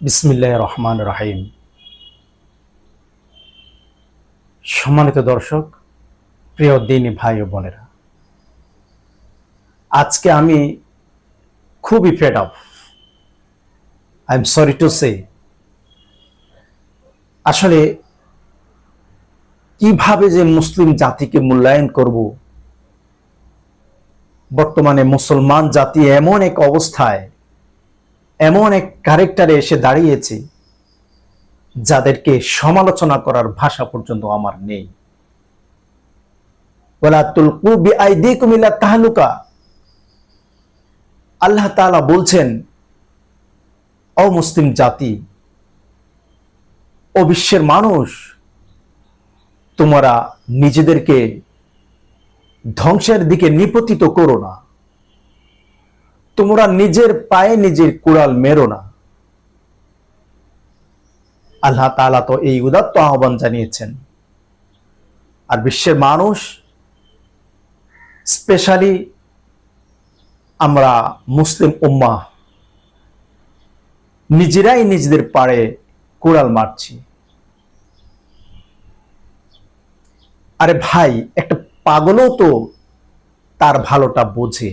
বিসমিল্লাহ রহমান রাহিম। সম্মানিত দর্শক, প্রিয় দিনী ভাই ও বোনেরা, আজকে আমি খুবই fed of I am sorry to say আসলে কীভাবে যে মুসলিম জাতিকে মূল্যায়ন করব, বর্তমানে মুসলমান জাতি এমন এক অবস্থায় এমন এক ক্যারেক্টারে এসে দাঁড়িয়েছে, যাদেরকে সমালোচনা করার ভাষা পর্যন্ত আমার নেই। তাহলুকা। আল্লাহ তাআলা বলছেন অমুসলিম জাতি, ও বিশ্বের মানুষ, তোমরা নিজেদেরকে ধ্বংসের দিকে নিপতিত করো না। তোমরা নিজের পায়ে নিজের কুড়াল মেরো না। আল্লাহ তাআলা তো এই উদাত্ত আহ্বান জানিয়েছেন। আর বিশ্বের মানুষ, স্পেশালি আমরা মুসলিম উম্মা নিজেরাই নিজেদের পাড়ে কুড়াল মারছি। আরে ভাই, একটা পাগলও তো তার ভালোটা বোঝে।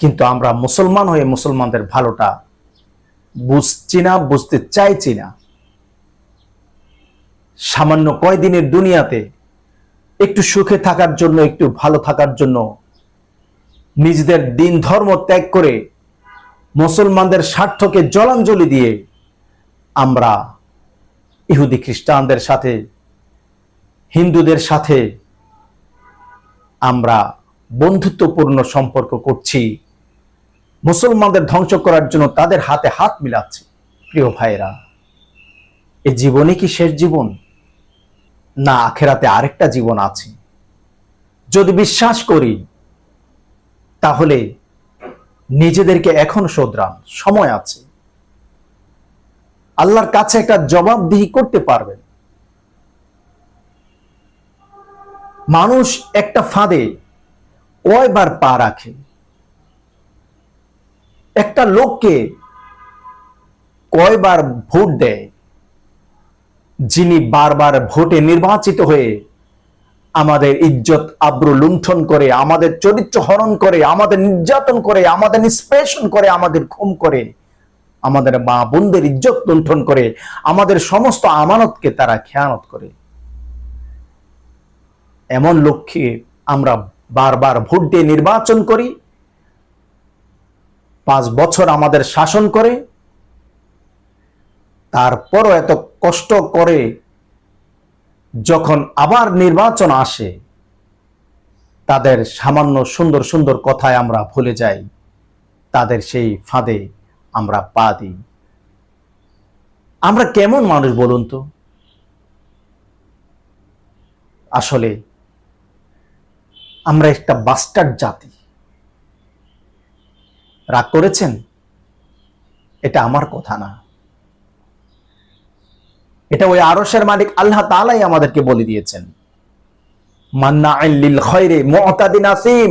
কিন্তু আমরা মুসলমান হয়ে মুসলমানদের ভালোটা বুঝছি না, বুঝতে চাইছি না। সামান্য কয়দিনের দুনিয়াতে একটু সুখে থাকার জন্য, একটু ভালো থাকার জন্য নিজেদের দিন ধর্ম ত্যাগ করে মুসলমানদের স্বার্থকে জলাঞ্জলি দিয়ে আমরা ইহুদি খ্রিস্টানদের সাথে, হিন্দুদের সাথে আমরা বন্ধুত্বপূর্ণ সম্পর্ক করছি। মুসলমানদের ধ্বংস করার জন্য তাদের হাতে হাত মিলাচ্ছে। প্রিয় ভাইরা এই জীবনই কি শেষ জীবন? না, আখেরাতে আরেকটা জীবন আছে। যদি বিশ্বাস করি, তাহলে নিজেদেরকে এখন শোধরান। সময় আছে। আল্লাহর কাছে একটা জবাবদিহি করতে পারবেন। মানুষ একটা ফাঁদে কয়বার পা রাখে? একটা লোককে কয়বার ভোট দেয়? যিনি বারবার ভোটে নির্বাচিত হয়ে আমাদের ইজ্জত আব্রু লুণ্ঠন করে, আমাদের চরিত্র হরণ করে, আমাদের নির্যাতন করে, আমাদের নিষ্পেষণ করে, আমাদের খুম করে, আমাদের মা বোনদের ইজ্জত লুণ্ঠন করে, আমাদের সমস্ত আমানতকে তারা খেয়ানত করে। এমন লক্ষ্যে আমরা বারবার ভোট দিয়ে নির্বাচন করি পাঁচ বছর আমাদের শাসন করে, তারপরও এত কষ্ট করে যখন আবার নির্বাচন আসে, তাদের সামান্য সুন্দর সুন্দর কথায় আমরা ভুলে যাই, তাদের সেই ফাঁদে আমরা পা দিই। আমরা কেমন মানুষ বলুন তো? আসলে আমরা একটা বাস্টার জাতি। রাগ করেছেন? এটা আমার কথা না। এটা ওই আরসের মালিক আল্লাহ তালাই আমাদেরকে বলে দিয়েছেন। লিল খয়রে মুতাদিন আসিম,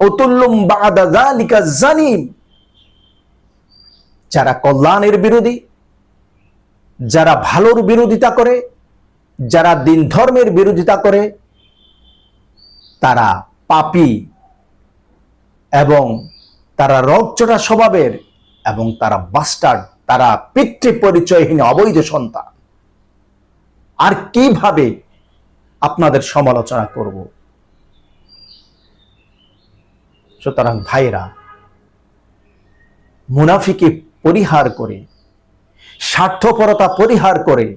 উতুল্লুম বাদা যালিকা জানিম। যারা কল্যাণের বিরোধী, যারা ভালোর বিরোধিতা করে, যারা দিন ধর্মের বিরোধিতা করে, তারা পাপি এবং তারা রগচটা স্বভাবের এবং তারা বাস্টার্ড তারা পিতৃ পরিচয়হীন অবৈধ সন্তান। আর কীভাবে আপনাদের সমালোচনা করব? সুতরাং ভাইরা মুনাফিকে পরিহার করে, স্বার্থপরতা পরিহার করে,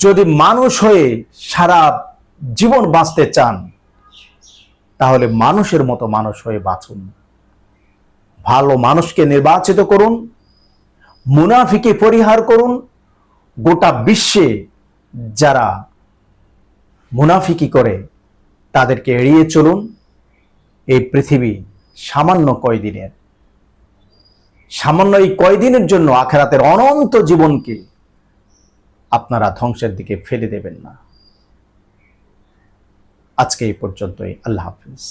যদি মানুষ হয়ে সারা জীবন বাঁচতে চান, তাহলে মানুষের মতো মানুষ হয়ে বাঁচুন। ভালো মানুষকে নির্বাচিত করুন, মুনাফিকে পরিহার করুন, গোটা বিশ্বে যারা মুনাফিকি করে তাদেরকে এড়িয়ে চলুন। এই পৃথিবী সামান্য কয়দিনের। সামান্য এই কয়দিনের জন্য আখেরাতের অনন্ত জীবনকে আপনারা ধ্বংসের দিকে ফেলে দেবেন না। আজকে এই পর্যন্তই। আল্লাহ হাফিজ।